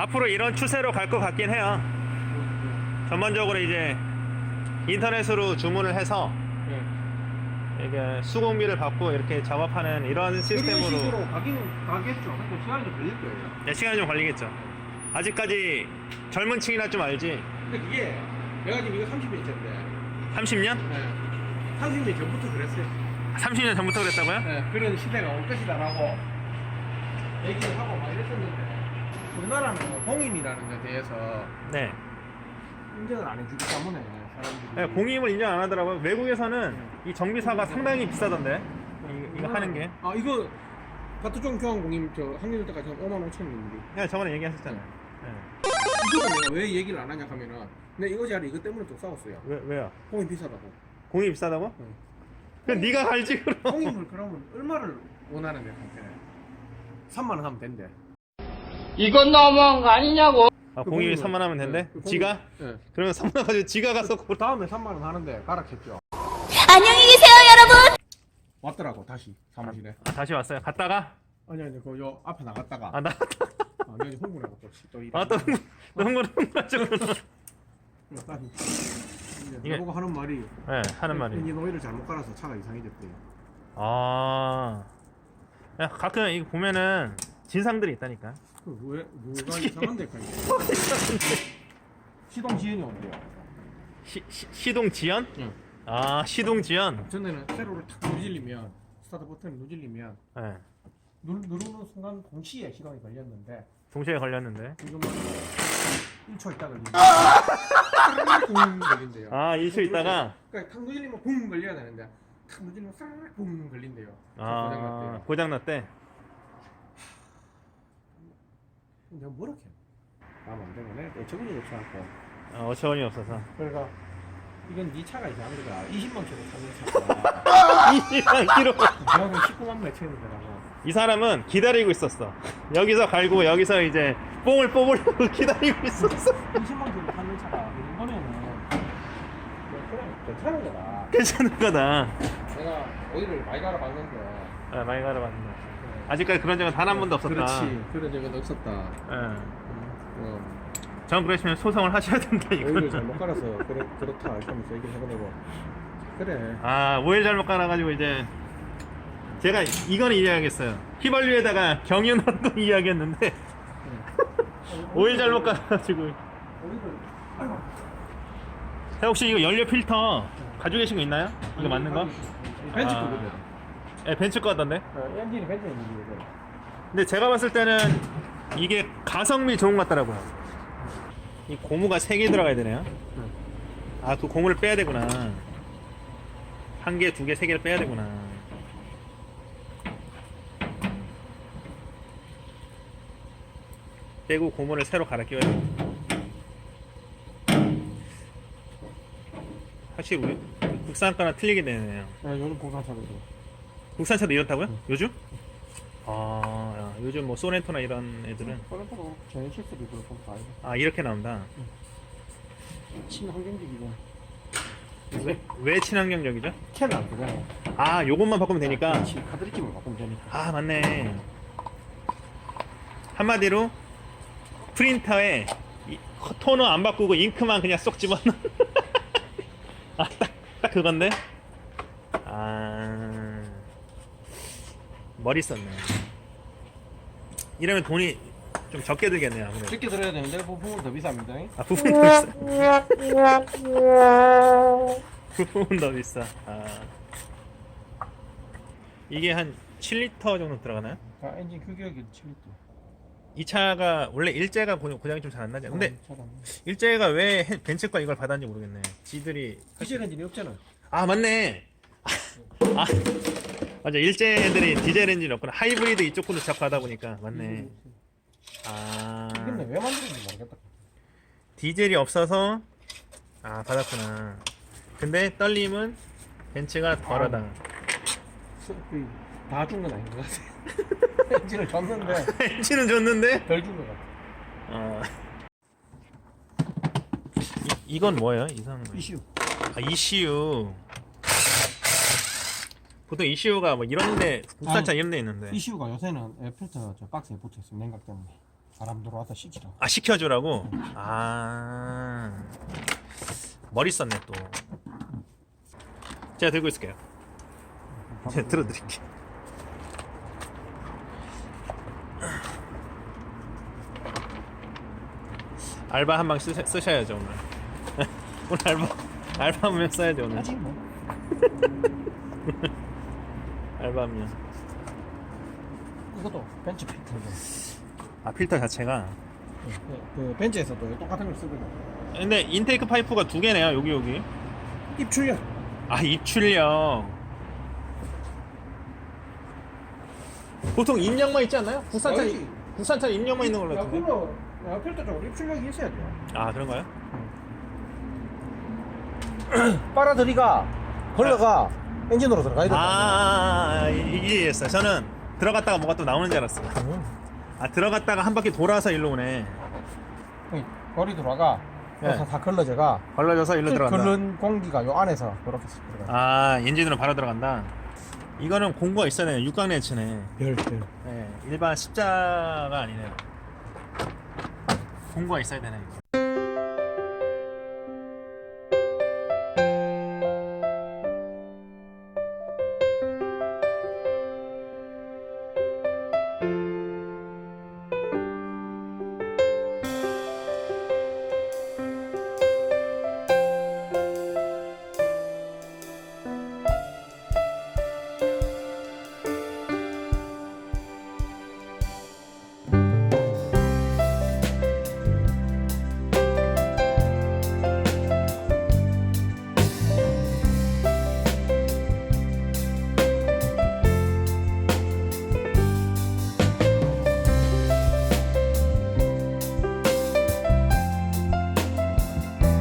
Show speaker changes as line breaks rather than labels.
앞으로 이런 추세로 갈 것 같긴 해요. 전반적으로 이제 인터넷으로 주문을 해서
예.
이게 수공비를 받고 이렇게 작업하는 이런
이런
시스템으로
식으로 가긴 가겠죠. 근데 시간이 좀 걸릴 거예요.
네, 시간이 좀 걸리겠죠. 아직까지 젊은 층이라 좀 알지.
근데 그게 내가 지금 이거 30년째인데
30년?
네. 30년 전부터 그랬어요.
30년 전부터 그랬다고요?
네. 그런 시대가 올 것이다라고 얘기를 하고 막 이랬었는데 우리나라는 공인이라는 데 대해서
네.
인정을 안 해주기 때문에 사람들이
네, 공임을 인정 안 하더라고요. 외국에서는 이 정비사가 상당히 비싸던데. 이- 이거 하는 게.
아 이거 바트종 교환 공임 저 학년 때까지 한 5만 5천 원인데
그냥 저번에 얘기하셨잖아요. 네.
이거를 내가 왜 얘기를 안 하냐 하면은 근데 이거 자리 이것 때문에 또 싸웠어요
왜, 왜요?
공임 비싸다고
공임 비싸다고?
응.
그럼 네가 갈지 그럼.
공임을 그러면 얼마를 원하는 데 한테 3만 원 하면 된대
이건 너무한 거 아니냐고.
아,
그 공임을-
3만 하면 된대?
네, 그
지가?
네.
그러면 3만 원 가지고 지가 가서
그 다음에 3만 원 하는데 가락했죠
안녕히 계세요, 여러분.
왔더라고 다시 사무실에
아, 다시 왔어요. 갔다가
아니 아니 그요 앞에 나갔다가
아 나.
아, 내가 이제 홍보라고 또,
또아또 흥분 흥분하셨구나.
이제
이게-
나보고 하는 말이
네 하는 말이.
엔진 오일을 잘못 갈아서 차가 이상해졌대요
아. 야, 가끔 이거 보면은 진상들이 있다니까.
그 왜 뭐가 이상한데 그게 시동 지연이 온대요
시, 시, 시동 지연?
응.
아 시동 지연.
전에는 세로를 탁 누질리면 스타트 버튼을 누질리면
네.
누, 누르는 순간 동시에 시동이 걸렸는데
동시에 걸렸는데.
지금은 1초 있다 걸리면 붕 걸린대요
아 1초 있다가
그러니까 탁 누질리면 붕 걸려야 되는데 탁 누질리면 싹붕 걸린대요
아
고장 났대요
고장 났대.
내가 뭐라 해 마음 안 되면 어처구니 없지 않고
아, 어처구니 없어서.
그러니까 이건 네 차가 이상한 거다 20만 킬로 타는 차가
2만 킬로.
내가 19만 매체인데라고
이 사람은 기다리고 있었어. 여기서 갈고 여기서 이제 뽕을 뽑으려고 기다리고 있었어.
20만 킬로 타는 차가 이번에는 뭐 괜찮은 거다
괜찮은 거다.
내가 오일을 많이 갈아봤는데
아, 많이 갈아봤는데. 아직까지 그런 적은 단 한 번도 없었다.
그렇지 그런 적은 없었다
예.
음,
전 그러시면 소송을 하셔야 된다
어, 오일을
이거.
잘못 갈아서 그렇, 그렇다 이렇게 하면서 얘기를 해보내고 그래
아 오일 잘못 갈아가지고 이제 제가 이거는 이해하겠어요. 휘발유에다가 경유넣고 이해하겠는데 오일 잘못 갈아가지고.
오일을 아이고
자, 혹시 이거 연료 필터 가지고 계신 거 있나요? 이거 맞는 거?
벤츠
아.
거거든
예, 벤츠 거 같던데.
어, 엔진이 벤츠 엔진이거든
근데 제가 봤을 때는 이게 가성비 좋은 것 같더라고요. 이 고무가 3개 들어가야 되네요. 아, 그 고무를 빼야 되구나. 한 개, 두 개, 세 개를 빼야 되구나. 빼고 고무를 새로 갈아 끼워야 돼. 확실히 우리 국산 거랑 틀리게 되네요.
네, 요즘
국산 차도 이렇다고요? 요즘? 아, 야, 요즘 뭐 소렌토나 이런 애들은
그렇다고 제네시스도 그렇고 다 알고
아 이렇게 나온다.
친환경적이고
왜, 왜 친환경적이죠?
캔을 안 되잖아
아, 요것만 바꾸면 되니까.
그렇지 카드리kim을 바꾸면 되니까
아, 맞네. 한마디로 프린터에 이- 토너 안 바꾸고 잉크만 그냥 쏙 집어넣는. 아, 딱, 딱 그건데. 아, 머리 썼네. 이러면 돈이 좀 적게 들겠네요. 아무래도.
쉽게 들어야 되는데 부품은 더 비쌉니다
아, 부품이 더 비싸. 부품은 더 비싸. 아. 이게 한 7리터 정도 들어가나요?
아, 엔진 규격이 7리터
이 차가 원래 일제가 고- 고장이 좀 잘 안 나죠.
어,
근데 일제가 왜 해- 벤츠과 이걸 받았는지 모르겠네. 지들이
디젤 엔진이 없잖아
아 맞네. 아 맞아 일제 애들이 디젤 엔진 없구나. 하이브리드 이쪽 것도 자꾸 하다 보니까 맞네. 아
근데 왜 만드는지 모르겠다
디젤이 없어서 아 받았구나. 근데 떨림은 벤츠가 덜하다.
다 준 건 아닌 것 같아 엔진을 줬는데
엔진은 줬는데
덜 준 것 같아
어. 이, 이건 뭐예요? 이상한 거.
이슈
아 ECU. 보통 ECU가 뭐 이런 데 국산차
아,
이런 데 있는데.
이슈가 요새는 에어필터 저 박스에 붙어 있어 냉각 때문에 바람 들어와서 식히라고.
아 시켜주라고? 아 머리 썼네 또 제가 들고 있을게요 제가 들어드릴게요 알바 한 방 쓰셔야죠 오늘 오늘 알바 알바 한명 써야죠 오늘
하지 뭐.
알바 한 명.
이것도 벤치 필터죠.
아 필터 자체가
그, 그 벤치에서도 똑같은 걸 쓰거든.
근데 인테이크 파이프가 두 개네요 여기 여기
입출력.
아 입출력 보통 입력만 있지 않나요? 국산차. 국산차 입력만 있는 걸로 같은데
야, 필터 쪽으로 입출력이 있어야 돼요.
아 그런가요?
빨아들이가 걸러가 엔진으로 들어가야 된다.
아, 아, 이게 이해했어요 저는 들어갔다가 뭐가 또 나오는 줄 알았어요
응.
아 들어갔다가 한 바퀴 돌아서 일로 오네
응. 거리 들어가.
네.
다, 다 걸러져가.
걸러져서 일로 들어간다
걸른 공기가 요 안에서 그렇게 들어가.
아 엔진으로 바로 들어간다 이거는 공구가 있어야 되네 육각 렌치네
별, 별.
네, 일반 십자가 아니네요 공구가 있어야 되네 이거.